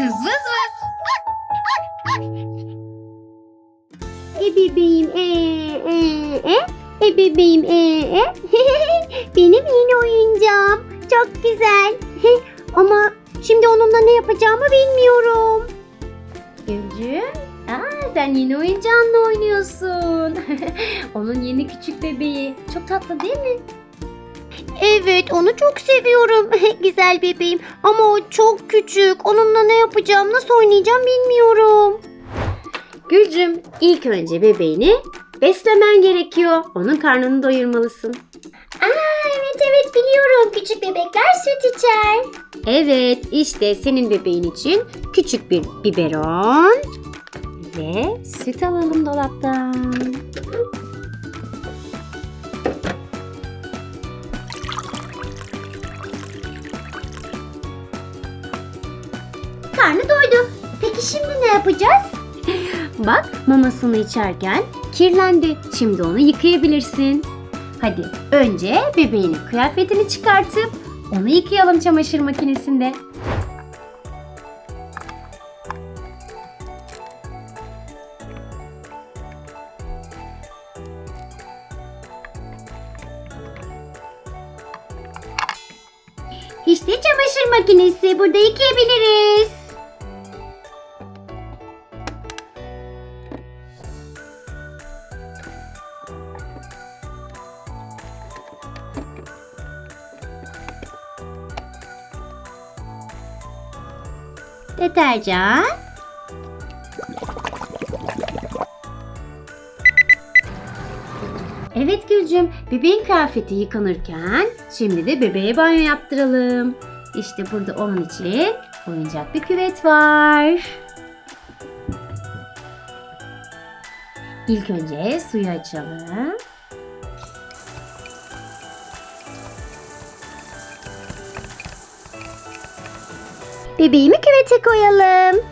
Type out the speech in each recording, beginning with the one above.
Kız vız vız. E bebeğim e e e. E bebeğim e e. Benim yeni oyuncağım. Çok güzel. Ama şimdi onunla ne yapacağımı bilmiyorum. Gülcüm. Aa, sen yeni oyuncağınla oynuyorsun. Onun yeni küçük bebeği. Çok tatlı değil mi? Evet onu çok seviyorum. güzel bebeğim. Ama o çok küçük. Onunla ne yapacağım, nasıl oynayacağım bilmiyorum. Gülcüm ilk önce bebeğini beslemen gerekiyor. Onun karnını doyurmalısın. Aa evet evet biliyorum. Küçük bebekler süt içer. Evet işte senin bebeğin için küçük bir biberon ve süt alalım dolaptan. Karnı doydu. Peki şimdi ne yapacağız? Bak mamasını içerken kirlendi. Şimdi onu yıkayabilirsin. Hadi önce bebeğinin kıyafetini çıkartıp onu yıkayalım çamaşır makinesinde. İşte çamaşır makinesi. Burada yıkayabiliriz. Deterjan. Evet Gülcüm, bebeğin kıyafeti yıkanırken şimdi de bebeğe banyo yaptıralım. İşte burada onun için oyuncak bir küvet var. İlk önce suyu açalım. Bebeğimi küvete koyalım.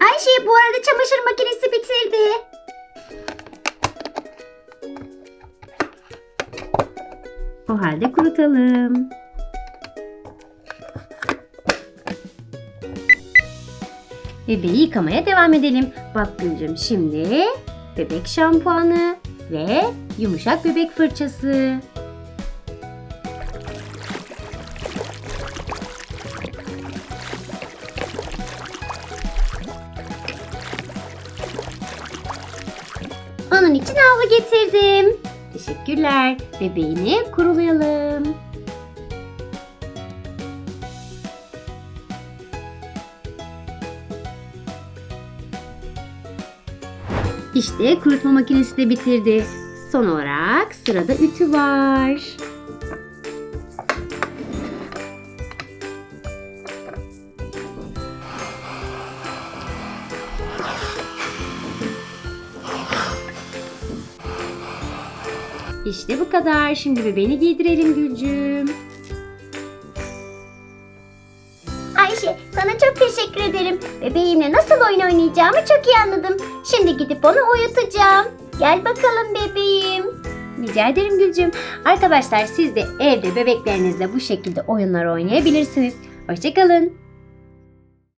Ayşe bu arada çamaşır makinesi bitirdi. O halde kurutalım. Bebeği yıkamaya devam edelim. Bak Gülcüm şimdi bebek şampuanı ve yumuşak bebek fırçası. Onun için havlu getirdim. Teşekkürler. Bebeğini kurulayalım. İşte kurutma makinesi de bitirdi. Son olarak sırada ütü var. İşte bu kadar. Şimdi bebeğini giydirelim Gülcüm. Ayşe sana çok teşekkür ederim. Bebeğimle nasıl oyun oynayacağımı çok iyi anladım. Şimdi gidip onu uyutacağım. Gel bakalım bebeğim. Rica ederim Gülcüm. Arkadaşlar siz de evde bebeklerinizle bu şekilde oyunlar oynayabilirsiniz. Hoşçakalın.